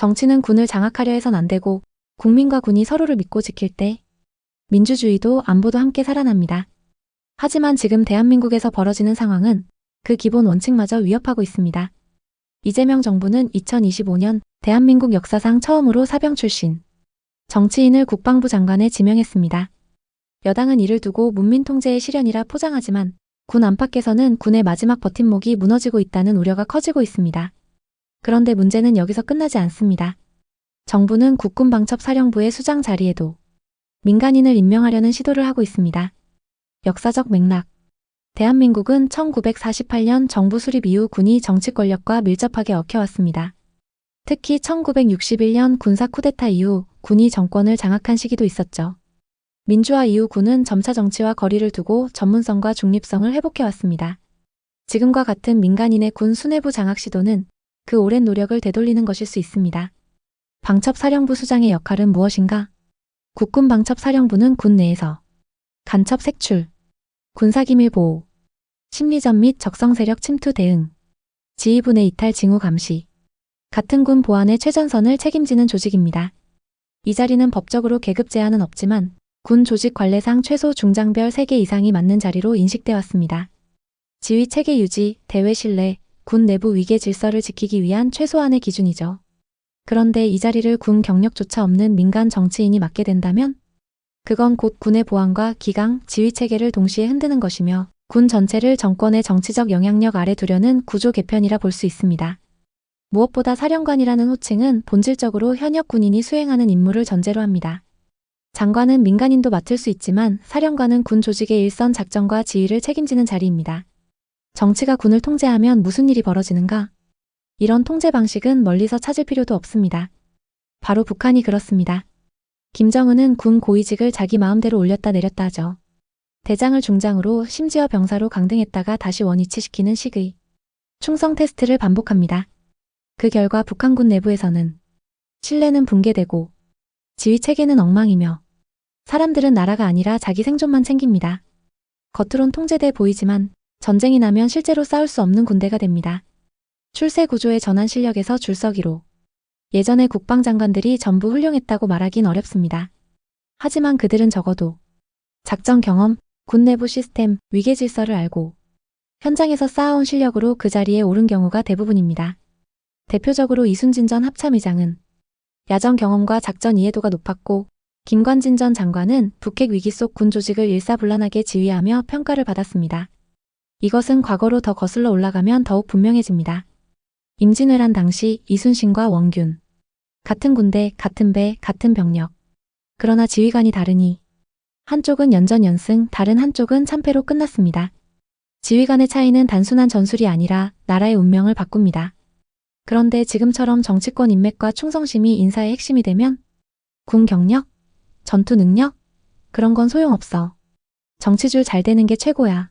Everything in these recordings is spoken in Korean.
정치는 군을 장악하려 해선 안 되고 국민과 군이 서로를 믿고 지킬 때 민주주의도 안보도 함께 살아납니다. 하지만 지금 대한민국에서 벌어지는 상황은 그 기본 원칙마저 위협하고 있습니다. 이재명 정부는 2025년 대한민국 역사상 처음으로 사병 출신 정치인을 국방부 장관에 지명했습니다. 여당은 이를 두고 문민 통제의 실현이라 포장하지만 군 안팎에서는 군의 마지막 버팀목이 무너지고 있다는 우려가 커지고 있습니다. 그런데 문제는 여기서 끝나지 않습니다. 정부는 국군방첩사령부의 수장 자리에도 민간인을 임명하려는 시도를 하고 있습니다. 역사적 맥락 대한민국은 1948년 정부 수립 이후 군이 정치 권력과 밀접하게 얽혀왔습니다. 특히 1961년 군사 쿠데타 이후 군이 정권을 장악한 시기도 있었죠. 민주화 이후 군은 점차 정치와 거리를 두고 전문성과 중립성을 회복해왔습니다. 지금과 같은 민간인의 군 수뇌부 장악 시도는 그 오랜 노력을 되돌리는 것일 수 있습니다. 방첩사령부 수장의 역할은 무엇인가? 국군 방첩사령부는 군 내에서 간첩 색출, 군사기밀 보호, 심리전 및 적성 세력 침투 대응, 지휘부내 이탈 징후 감시, 같은 군 보안의 최전선을 책임지는 조직입니다. 이 자리는 법적으로 계급 제한은 없지만 군 조직 관례상 최소 중장별 3개 이상이 맞는 자리로 인식돼 왔습니다. 지휘 체계 유지, 대외 신뢰, 군 내부 위계 질서를 지키기 위한 최소한의 기준이죠. 그런데 이 자리를 군 경력조차 없는 민간 정치인이 맡게 된다면 그건 곧 군의 보안과 기강, 지휘 체계를 동시에 흔드는 것이며 군 전체를 정권의 정치적 영향력 아래 두려는 구조 개편이라 볼 수 있습니다. 무엇보다 사령관이라는 호칭은 본질적으로 현역 군인이 수행하는 임무를 전제로 합니다. 장관은 민간인도 맡을 수 있지만 사령관은 군 조직의 일선 작전과 지휘를 책임지는 자리입니다. 정치가 군을 통제하면 무슨 일이 벌어지는가? 이런 통제 방식은 멀리서 찾을 필요도 없습니다. 바로 북한이 그렇습니다. 김정은은 군 고위직을 자기 마음대로 올렸다 내렸다 하죠. 대장을 중장으로 심지어 병사로 강등했다가 다시 원위치시키는 식의 충성 테스트를 반복합니다. 그 결과 북한군 내부에서는 신뢰는 붕괴되고 지휘 체계는 엉망이며 사람들은 나라가 아니라 자기 생존만 챙깁니다. 겉으론 통제돼 보이지만 전쟁이 나면 실제로 싸울 수 없는 군대가 됩니다. 출세 구조의 전환 실력에서 줄서기로 예전의 국방장관들이 전부 훌륭했다고 말하긴 어렵습니다. 하지만 그들은 적어도 작전 경험, 군 내부 시스템, 위계 질서를 알고 현장에서 쌓아온 실력으로 그 자리에 오른 경우가 대부분입니다. 대표적으로 이순진 전 합참의장은 야전 경험과 작전 이해도가 높았고 김관진 전 장관은 북핵 위기 속 군 조직을 일사불란하게 지휘하며 평가를 받았습니다. 이것은 과거로 더 거슬러 올라가면 더욱 분명해집니다. 임진왜란 당시 이순신과 원균. 같은 군대, 같은 배, 같은 병력. 그러나 지휘관이 다르니 한쪽은 연전연승, 다른 한쪽은 참패로 끝났습니다. 지휘관의 차이는 단순한 전술이 아니라 나라의 운명을 바꿉니다. 그런데 지금처럼 정치권 인맥과 충성심이 인사의 핵심이 되면 군 경력, 전투 능력 그런 건 소용없어. 정치줄 잘 되는 게 최고야.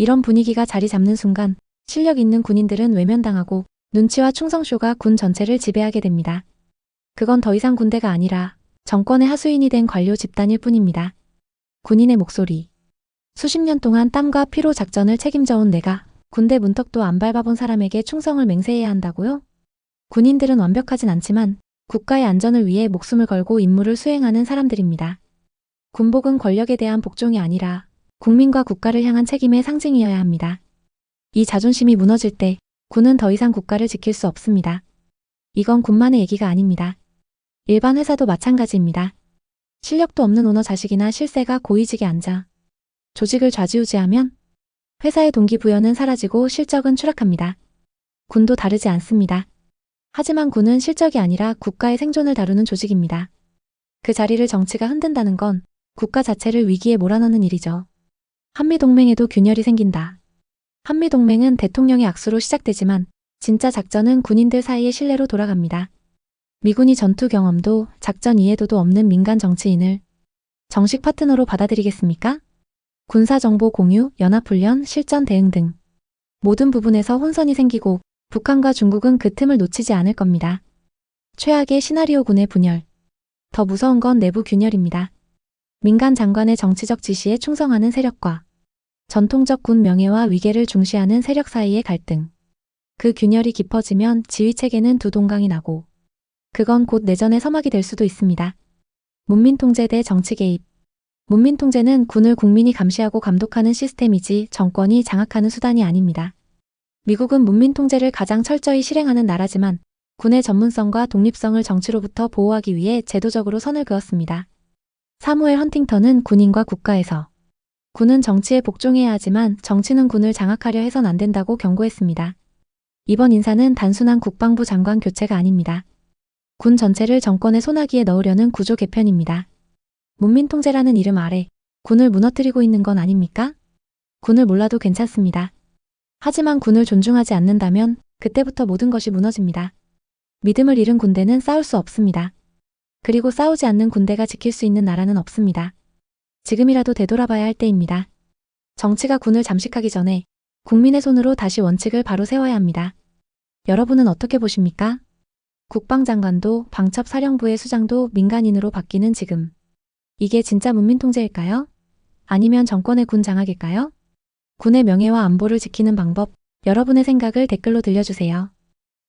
이런 분위기가 자리 잡는 순간 실력 있는 군인들은 외면당하고 눈치와 충성쇼가 군 전체를 지배하게 됩니다. 그건 더 이상 군대가 아니라 정권의 하수인이 된 관료 집단일 뿐입니다. 군인의 목소리. 수십 년 동안 땀과 피로 작전을 책임져온 내가 군대 문턱도 안 밟아본 사람에게 충성을 맹세해야 한다고요? 군인들은 완벽하진 않지만 국가의 안전을 위해 목숨을 걸고 임무를 수행하는 사람들입니다. 군복은 권력에 대한 복종이 아니라 국민과 국가를 향한 책임의 상징이어야 합니다. 이 자존심이 무너질 때 군은 더 이상 국가를 지킬 수 없습니다. 이건 군만의 얘기가 아닙니다. 일반 회사도 마찬가지입니다. 실력도 없는 오너 자식이나 실세가 고위직에 앉아 조직을 좌지우지하면 회사의 동기부여는 사라지고 실적은 추락합니다. 군도 다르지 않습니다. 하지만 군은 실적이 아니라 국가의 생존을 다루는 조직입니다. 그 자리를 정치가 흔든다는 건 국가 자체를 위기에 몰아넣는 일이죠. 한미동맹에도 균열이 생긴다. 한미동맹은 대통령의 악수로 시작되지만 진짜 작전은 군인들 사이의 신뢰로 돌아갑니다. 미군이 전투 경험도 작전 이해도도 없는 민간 정치인을 정식 파트너로 받아들이겠습니까? 군사정보 공유, 연합훈련, 실전 대응 등 모든 부분에서 혼선이 생기고 북한과 중국은 그 틈을 놓치지 않을 겁니다. 최악의 시나리오군의 분열. 더 무서운 건 내부 균열입니다. 민간 장관의 정치적 지시에 충성하는 세력과 전통적 군 명예와 위계를 중시하는 세력 사이의 갈등. 그 균열이 깊어지면 지휘 체계는 두 동강이 나고 그건 곧 내전의 서막이 될 수도 있습니다. 문민통제 대 정치 개입. 문민통제는 군을 국민이 감시하고 감독하는 시스템이지 정권이 장악하는 수단이 아닙니다. 미국은 문민통제를 가장 철저히 실행하는 나라지만 군의 전문성과 독립성을 정치로부터 보호하기 위해 제도적으로 선을 그었습니다. 사무엘 헌팅턴은 군인과 국가에서 군은 정치에 복종해야 하지만 정치는 군을 장악하려 해선 안 된다고 경고했습니다. 이번 인사는 단순한 국방부 장관 교체가 아닙니다. 군 전체를 정권의 소나기에 넣으려는 구조 개편입니다. 문민통제라는 이름 아래 군을 무너뜨리고 있는 건 아닙니까? 군을 몰라도 괜찮습니다. 하지만 군을 존중하지 않는다면 그때부터 모든 것이 무너집니다. 믿음을 잃은 군대는 싸울 수 없습니다. 그리고 싸우지 않는 군대가 지킬 수 있는 나라는 없습니다. 지금이라도 되돌아봐야 할 때입니다. 정치가 군을 잠식하기 전에 국민의 손으로 다시 원칙을 바로 세워야 합니다. 여러분은 어떻게 보십니까? 국방장관도 방첩사령부의 수장도 민간인으로 바뀌는 지금. 이게 진짜 문민통제일까요? 아니면 정권의 군 장악일까요? 군의 명예와 안보를 지키는 방법, 여러분의 생각을 댓글로 들려주세요.